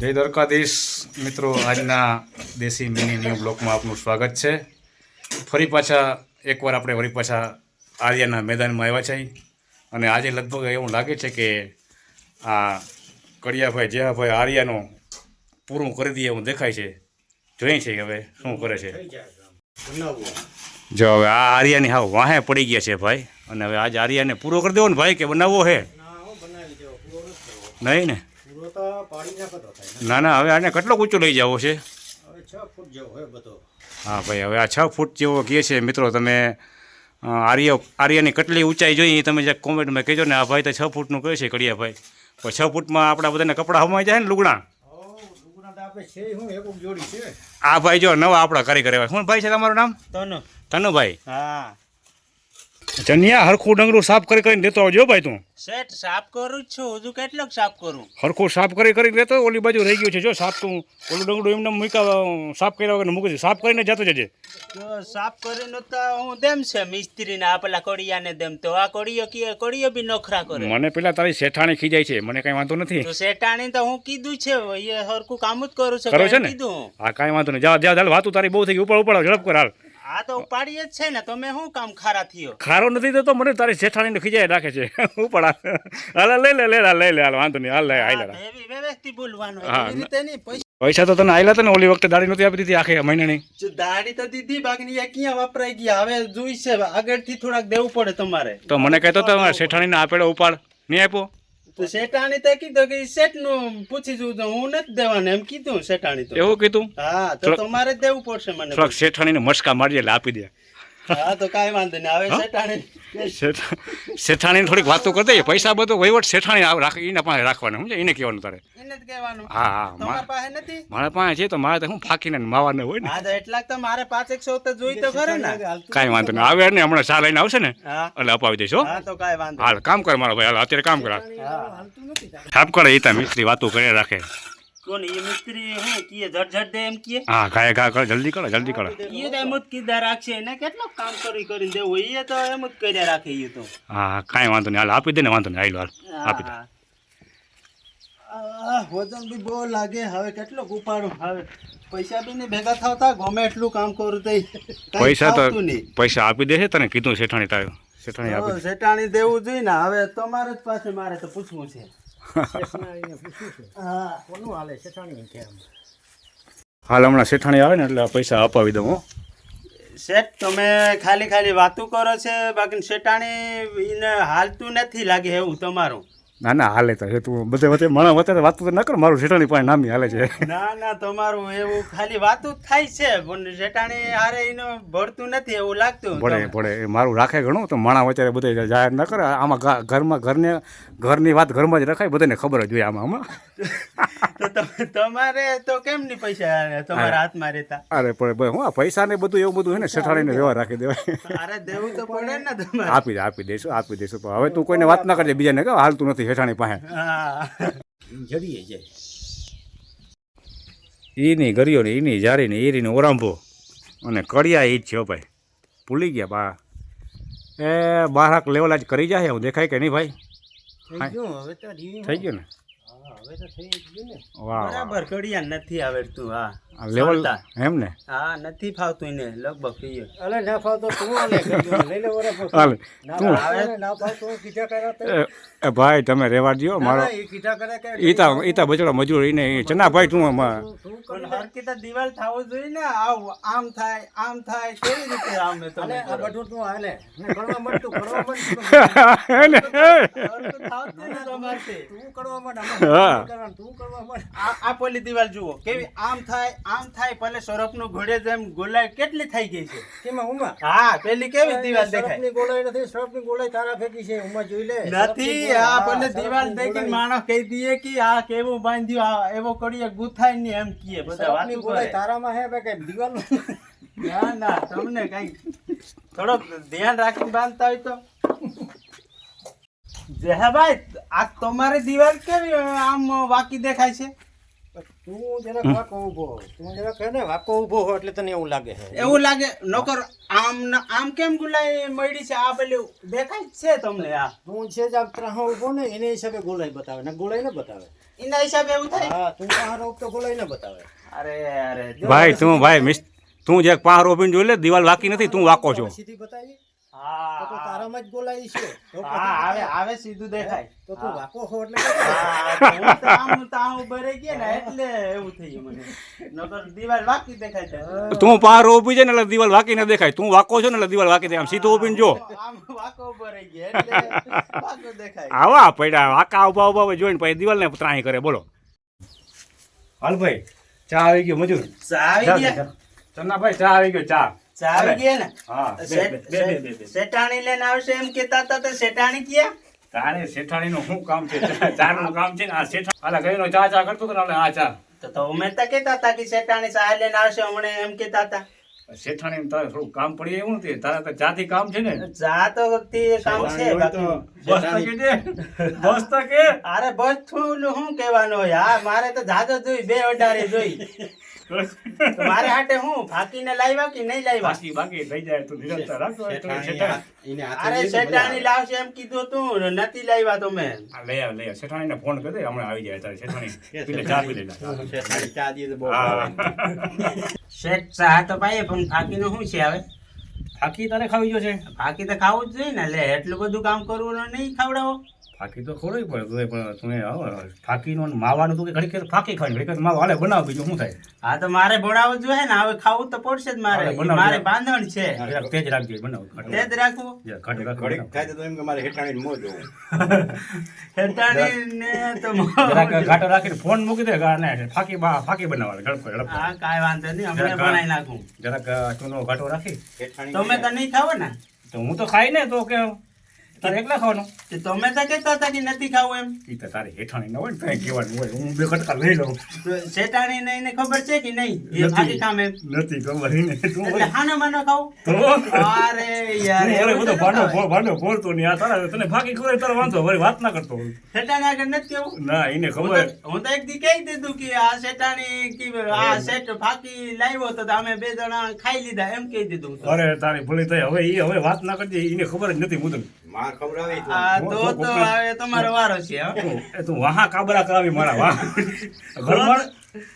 જય દ્વારકાધીશ. મિત્રો આજના દેશી મિની ન્યૂ બ્લોકમાં આપનું સ્વાગત છે. ફરી પાછા એકવાર આપણે ફરી પાછા આર્યાના મેદાનમાં આવ્યા છીએ. અને આજે લગભગ એવું લાગે છે કે આ કડિયાભાઈ જયાભાઈ આર્યાનું પૂરું કરી દઈએ એવું દેખાય છે. જોઈએ છે કે હવે શું કરે છે. જો હવે આ આર્યાની હા વાહે પડી ગયા છે ભાઈ. અને હવે આજે આર્યાને પૂરો કરી દેવો ને ભાઈ કે બનાવવો હે? નહીં ને? ના ના હવે આને કેટલો ઊંચો લઈ જવો છે? હવે છ ફૂટ જેવો હોય બધો. હા ભાઈ હવે આ છ ફૂટ જેવો કહે છે. મિત્રો તમે આર્ય આર્યની કેટલી ઊંચાઈ જોઈએ એ તમે જે કોમેન્ટમાં કહેજો ને. આ ભાઈ તો છ ફૂટનું કહે છે કડિયા ભાઈ. પણ છ ફૂટમાં આપણા બધાને કપડાં હમાઈ જાય ને લુગડા? ઓ ડુંગરા તો આપણે છે હું એક જોડી છે. આ ભાઈ જો નવા આપણા કારીગર એવા શું ભાઈ છે તમારું નામ? તનુ. તનુભાઈ. હા. જનિયા હરખું ડંગરું સાફ કરી કરીને લેતો આવજો ભાઈ તું. સેટ સાફ કરું જ છું. હજુ કેટલોક સાફ કરું? હરખું સાફ કરી કરી લેતો ઓલી બાજુ રહી ગયું છે. જો સાફ તું ઓલું ડંગરું એમને મૂકા સાફ કર્યા વગર મૂકી સાફ કરીને જતો જજે. સાફ કરીને તો હું દેમ છે મિસ્ત્રીને આ પેલા કોડિયાને દેમ. તો આ કોડિયો કે કોડિયો બી નખરા કરે. મને પેલા તારી શેઠાણી ખીજાય છે. મને કઈ વાંધો નથી. તો શેટાણી તો હું કીધું છે એ હરખું કામ જ કરું છું કરો છે ને? કીધું હા. કઈ વાંધો નહીં. જા જા ચાલ વાતું તારી બહુ થઈ ગઈ. ઉપર ઉપર ઝડપ કર હાલ. આ તો ઉપાડીએ જ છે ને તમે શું કામ ખારા થયો? ખારો નથી દેતો મને તારી શેઠાણીને ખીજાય રાખે છે. ઉપર હાલ હાલ લઈ લે લે લઈ લે હાલ વાંધો નહીં હાલ લે હાલ લે એવી વ્યવસ્થિત બોલવાનું હા, એવી રીતે નહીં પૈસા પૈસા તો તને આયલા ને ઓલી વખતે દાડી નહોતી આપી દીધી આખી મહિનાની. જો દાડી તો દીધી બાકી આ ક્યાં વપરાઈ ગયા? હવે જોઈશે આગળથી થોડાક દેવું પડે તમારે. તો મને કહેતો તો શેઠાણીને આપેલો ઉપાડ. નહીં આપ્યો? તો શેઠાણી તો કીધું કે શેઠનું પૂછી જોઉં હું નથી દેવાનું. એમ કીધું શેઠાણી તો. એવું કીધું? હા તો તમારે જ દેવું પડશે મને શેઠાણી શેઠાણીને મસ્કા મારી એટલે આપી દે. હા તો કાંઈ વાંધો નહીં. હવે શેઠાણી શેઠ થોડીક વાતો કરી દઈએ પૈસા બધો વહીવટ શેઠાણી રાખ એના પાસે રાખવાનું સમજે એને કહેવાનું તારે. હા હા તમારા પાસે નથી? મારા પાસે છે તો મારે તો હું ફાકીને ને માવાને હોય ને. હા તો એટલાક તો મારે પાંચ એકસો તો જોઈ તો ખરે ને. કાંઈ વાંધો નહીં. આવે ને હમણાં ચા લઈને આવશે ને એટલે અપાવી દઈશ હો. હા તો કાંઈ વાંધો હાલ કામ કર મારો ભાઈ હાલ અત્યારે કામ કર. નહીં. કરે એ મિસ્ત્રી વાતો કરી રાખે. કોણ એ મિસ્ત્રી હું કીએ ઝટ દે એમ કીએ હા કાય કા કર જલ્દી કર જલ્દી કર. એ તો એમ જ કીધા રાખશે એને કેટલો કામ કરી કરીને દેવું? એ તો એમ જ કર્યા રાખે એ તો. હા કાંઈ વાંધો નહીં હાલ આપી દે ને વાંધો નહીં હાલ હાલ આપી દે. આ વજન બી બહુ લાગે હવે કેટલો ઉપાડું? હવે પૈસા બી નહીં ભેગા થતા ગમે એટલું કામ કરું તો પૈસા તો પૈસા આપી દેશે તને કીધું શેઠાણી તારે. શેઠાણી આપે શેઠાણી દેવું જોઈએ ને. હવે તમારે જ પાસે મારે તો પૂછવું છે. હા. કોનું હાલે હમણાં શેઠાણી આવે ને એટલે આ પૈસા અપાવી દઉં હો. શેઠ તમે ખાલી ખાલી વાતું કરો છે બાકી શેઠાણી એને હાલતું નથી લાગે એવું તમારું. ના ના હાલે તો છે. તું બધે વચ્ચે મણા વચ્ચે વાતો તો ન કર મારું શેઠાણી પાસે નામી હાલે છે. ના ના તમારું એવું ખાલી વાતું થાય છે. પણ શેટાણી હારે એનો ભરતું નથી એવું લાગતું ભળે ભળે. મારું રાખે ઘણું તો માણા વચ્ચે બધે જાહેર ન કરે. આમાં ઘરમાં ઘરને ઘરની વાત ઘરમાં જ રખાય બધાને ખબર જ હોય આમાં આમાં. તમારે તો કેમ નહીં પૈસા તમારા હાથમાં રહેતા? અરે પણ ભાઈ હું પૈસા ને બધું એવું બધું હે ને શેઠાણીને વ્યવહાર રાખી દેવાય. અરે દેવું તો પડે ને તમારે આપી દે આપી દઈશું આપી દઈશું. હવે તું કોઈને વાત ના કરજે બીજાને કહો હાલતું નથી. શેઠાણી પાસે. જડીએ છે ઈની ગરિયો ને ઈની જારી ને ઈરીને ઓરાંભો. અને કડિયા ઈ જ છે ભાઈ. ભૂલી ગયા બા. એ બારાક લેવલ આજ કરી જાય હું દેખાય કે નહીં ભાઈ? થઈ ગયું ને? હવે તો થઈ ગયું ને. વાહ. બરાબર કડિયા નથી આવડતું હા. લેવલ એમ ને હા નથી ફાવતું એને લગભગ કહીએ અલે ના ફાવતો તું આલે લઈ લે પોતે. હાલ તું ના ફાવતો હું કીધા એ એ ભાઈ તમે રેવા દ્યો મારો એ કીધા કરે કે ઈતા ઈતા બચડો મજૂર ઈને ચના ભાઈ તું આમાં તું- તું પણ કરી દે. હરકી દિવાલ થવું જોઈએ ને આવ આમ થાય આમ થાય કેવી રીતે આમ ને તમે આ કરો? બધું તું હાલે ને કરવા માંડ તું કરવા માંડ તું. એને, એ. હરખું થાવતું ને. તું કરવા હા. તું કરવા માંડ આ પેલી દિવાલ જુઓ કેવી આમ થાય આમ થાય પેલે સૌરભ સરફનું ઘોડે જેમ ગોલાઈ કેટલી થઈ ગઈ છે? કેમાં ઉમા? હા પેલી કેવી દિવાલ દેખાય? ની ગોલાઈ નથી સૌરભની ગોલાઈ તારા ફેંકી છે ઉમા જોઈ લે. નથી આ પેલે દિવાલ દેખી માણસ કહી દઈએ કે આ કેવું બાંધ્યું આ એવો કરીએ ગુથાય નહીં એમ કીએ બધા વાત ગોલાઈ. તારામાં હે બે કે દિવાલ ના ના તમને કઈ થોડોક ધ્યાન રાખીને બાંધતા હોય તો. જેહાભાઈ આ તમારી દિવાલ કેવી આમ વાકી દેખાય છે? તું જરાક વાંકો ઊભો તું જરાક હે ને વાંકો ઊભો હો એટલે તને એવું લાગે છે એવું લાગે? નોકર આમ આમ કેમ ગુલાઈ મળી છે? આ પેલું દેખાય જ છે તમને આ. તું છે જ આમ ત્રાહો ઊભો ને એને હિસાબે ગોલાઈ બતાવે. ને ગોલાઈ ને બતાવે. એના હિસાબે એવું થાય? હા તું તારો તો ગોલાઈ ને બતાવે. અરે અરે ભાઈ તું ભાઈ મિસ તું જે પાર રોપીને જોઈ લે દિવાલ વાકી નથી તું વાકો છો. સીધી બતાવી. હા તો તારામાં જ ગોલાઈ છે. તો હા આવે આવે સીધું દેખાય. તો તું વાકો હો એટલે હા, તો હું. તો આમ તો આમ ભરાઈ ગયા ને એટલે એવું થયું મને. નકર દીવાલ વાકી દેખાય છે. તું પાર ઊભી છે ને એટલે દિવાલ વાકી ન દેખાય. તું વાકો છો ને એટલે દિવાલ વાકી દેખાય. આમ સીધું ઊભી જો. આમ વાકો ભરાઈ ગયા એટલે વાકો દેખાય. આવા પડ્યા વાકા ઊભા ઊભા જોઈને પછી દિવાલને ત્રાહી કરે. બોલો. હાલ ભાઈ ચા આવી ગયો મજૂર. ચા આવી ગયા? ચન્નાભાઈ ચા આવી ગયો ચા. ચા આવી ને? હા બે, શેઠ- બે, બે, બે, બે, બે. શેઠાણી લઈને આવશે એમ કેતા હતા તો શેઠાણી ક્યાં? તારે શું કામ છે? ચાનું કામ છે આ શેઠા આલા ગઈનો ચા ચા કરતો હતો આ ચા. તો તો અમે તો કેતા હતા કે શેઠાણી ચા લઈને આવશે હમણાં એમ કેતા હતા. શેઠાણી તારે થોડું કામ પડી એવું નથી તારે તો કામ છે ને? ચા તો તે કામ છે બસ તો કે બસ તો કે. અરે બસ થોડું શું કહેવાનું હોય? હા મારે તો જાજો જોઈ બે અઢારે જોઈ. મારે હાટે હું? ફાકીને લાવ્યા કે નહીં લાવ્યા? બાકી બાકી થઈ જાય તો નિરંતર રાખો એટલે અરે શેઠાણી લાવશે એમ કીધું તું નથી લાવ્યા તમે આ લઈ આવ લઈ આવ. શેઠાણીને ફોન કરી દે હમણાં આવી જાય તારે શેઠાણી. પીલે ચા પી લે. ચા દીએ બહુ હા. શેઠ ચા તો પાઈએ પણ ફાકીનો શું છે હવે? ફાકી તારે ખાવી જો છે ફાકી તો ખાવું જ જોઈએ ને લે એટલું બધું કામ કરવું ને નહીં ખવડાવો. ફાકી તો ખોરવી પડે તોય પણ તમે ફાકીનું માવાનું તું કે ઘડીક ફાકી ખાવી ઘડીક માવા હાલે બનાવ બીજું શું થાય? હા તો મારે ભણાવવું જોઈએ ને હવે ખાવું તો પડશે જ મારે. મારે બાંધણ છે. તેજ રાખજો બનાવ તેજ રાખવું? ઘડીક. થાય તો એમ કે મારે હેઠાણી મોજ જોવું. ને તો ઘાટો રાખીને ફોન મૂકી દે ને ફાકી બા ફાકી બનાવવા ઝડપ ઝડપ હા કાંઈ વાંધો નહીં અમે બનાવી નાખું. જરાક ચૂનો ઘાટો રાખી. હેઠાણી તમે તો નહીં ખાવ ને તો હું તો ખાઈ ને તો કે તારે એકલા ખાવાનું? તો તમે તો કહેતા હતા કે નથી ખાવું એમ. ઈ તો તારે હેઠાણી ન હોય ને કઈ કહેવાનું હોય. હું બે કટકા લઈ લઉં. તો શેઠાણીને એને ખબર છે કે નહીં? એ નથી. ફાકી એમ. નથી ખબર ઈ એટલે હોય? માનો ખાવું? તો? અરે યાર અરે બધો ભાંડો ભાંડો ફોડતો નહીં આ તારા તને ફાકી ખબર તારે વાંધો. વળી વાત ના કરતો. શેઠાણી આગળ નથી કેવું? ના એને ખબર. હું તો એક દી કહી દીધું કે આ શેઠાણી કે આ શેઠ ફાકી લાવ્યો તો અમે બે જણા ખાઈ લીધા એમ કહી દીધું અરે તારી ભૂલી થઈ હવે એ હવે વાત ના કરજે એને ખબર જ નથી મુદલ માં ખવડાવી આ તો તો હવે તમારો વારો છે એ તું વાહા કાબરા કરાવી મારા વાહ. ઘરમાં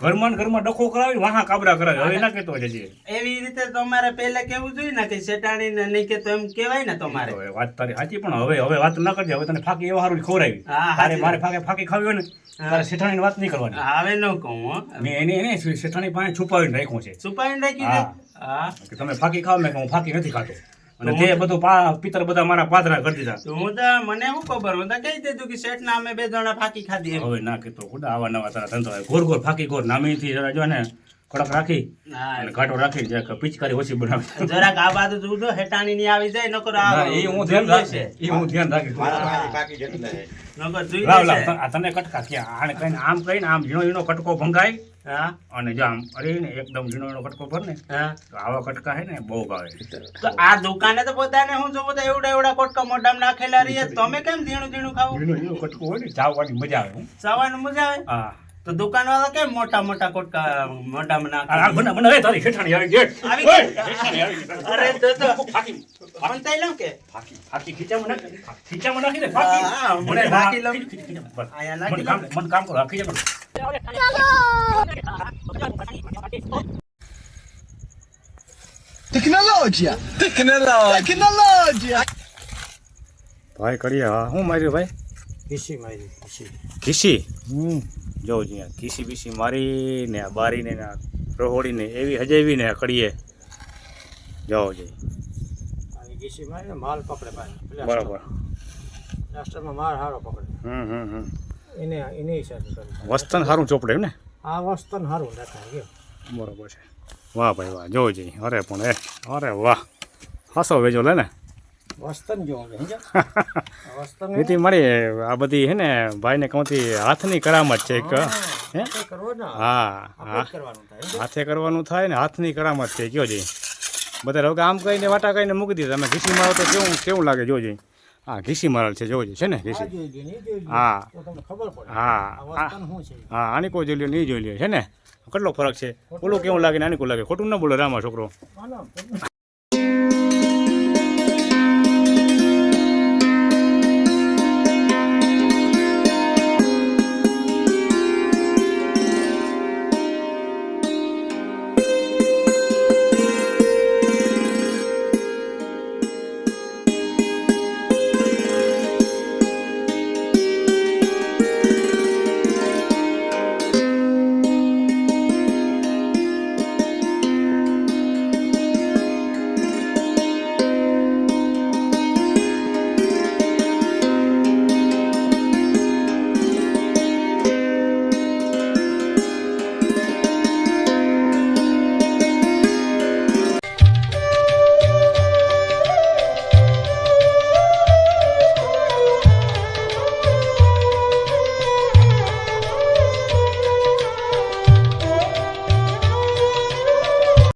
ઘરમાં ઘરમાં ડખો કરાવી વાહા કાબરા કરાવી. હવે ના. કેતો જજે એવી રીતે તમારે પહેલા કેવું જોઈએ ને કે શેઠાણીને નહીં કે એમ કહેવાય ને તમારે. હવે વાત તારી સાચી પણ હવે હવે વાત ના કરજે. હવે તને ફાકી એવા હારું ખવડાવી. તારે મારે ફાકે ફાકી ખાવી હોય ને તારે શેઠાણી વાત નહીં કરવાની. હવે ન કહું. મેં એને એને શેઠાણી પાસે છુપાવીને રાખ્યું છે. છુપાવીને રાખ્યું હા. તમે ફાકી ખાવ મેં હું ફાકી નથી ખાતો. અને તે બધું પિતર બધા મારા પાદરા કરી દીધા. તો હું તો મને શું ખબર? હું તો કહી દીધું કે શેઠ ના અમે બે જણા ફાકી ખાધી હવે ના કીધું ખુદ આવા નવા તારા ધંધો હોય. ગોર ગોર ફાકી ગોર નામીથી જરા જો ને કડક રાખી અને ઘાટો રાખી જરાક પિચકારી ઓછી બનાવી. જરાક આ બાજુ જોજો હેટાણી ની આવી જાય નકર આ એ હું ધ્યાન રાખે એ હું ધ્યાન રાખી. બાકી જેટલા નકર જોઈ લાવ લાવ આ તને કટકા કે આને કહીને આમ કહીને આમ ઝીણો ઝીણો કટકો ભંગાય. હા? અને જો આમ અરે એકદમ ઝીણો કટકો ભર ને હા. તો આવા કટકા હે ને બહુ ભાવે. તો આ દુકાને તો બધાને હું જોઉં બધા એવડા એવડા કટકા મોઢામાં નાખેલા રહીએ તમે કેમ ઝીણું ઝીણું ખાવ ઝીણો ઝીણો કટકો હોય ને ચાવવાની મજા આવે ચાવવાની મજા આવે? હા. તો દુકાન વાળા કેમ મોટા મોટા કોટકા મોઢામાં નાખે? બના બના તારી શેઠાણી આવી ગેટ આવી. અરે તો તો. ફાકી. તઈ લઉં કે ફાકી. ફાકી ખીચામાં નાખી ખીચામાં નાખી દે. ફાકી. મને ફાકી લઉં. આયા ખીચ-. નાખી મને કામ મને કામ કરો. ખીચા ખીચામાં Tecnologia! ટેકનોલોજી ટેકનોલોજી ભાઈ કરીએ. હા હું માર્યું ભાઈ? ખીસી મારી કિસી. કિસી? હમ. જો જ્યાં કિસી બીસી મારી ને આ બારીને ને આ રહોડીને એવી હજેવી ને કરીએ. જાઓ જઈ ખીસી મારી માલ પકડે ભાઈ. બરાબર. લાસ્ટમાં માલ હારો પકડે. હમ હમ હમ. એને એને હિસાબે કરી વસ્તન સારું ચોપડે એમ ને આ વસ્તન સારું રાખાય બરોબર છે. વાહ ભાઈ વાહ જોઉં જઈ અરે પણ એ અરે વાહ. હસો વેજો લે ને. વસ્તન જોવું આ વસ્તન નીતિ મળી આ બધી હે ને ભાઈને કહુંથી હાથની કરામત છે એક. હે હા? જ? હાથે કરવાનું થાય ને હાથની કરામત છે કયો જઈ બધા રોગ આમ કહીને વાટા કહીને મૂકી દીધા. તમે ઘીસી મારો તો કેવું કેવું લાગે જોજે. હા ઘીસી મારેલ છે જોજો છે ને ઘીસી. હા. હા હા. આની કોઈ જોઈ લ્યો નહીં જોઈ લ્યો. છે ને? કેટલો ફરક છે? ઓલો કેવું લાગે ને આની કોઈ લાગે? ખોટું ન બોલો રામા છોકરો.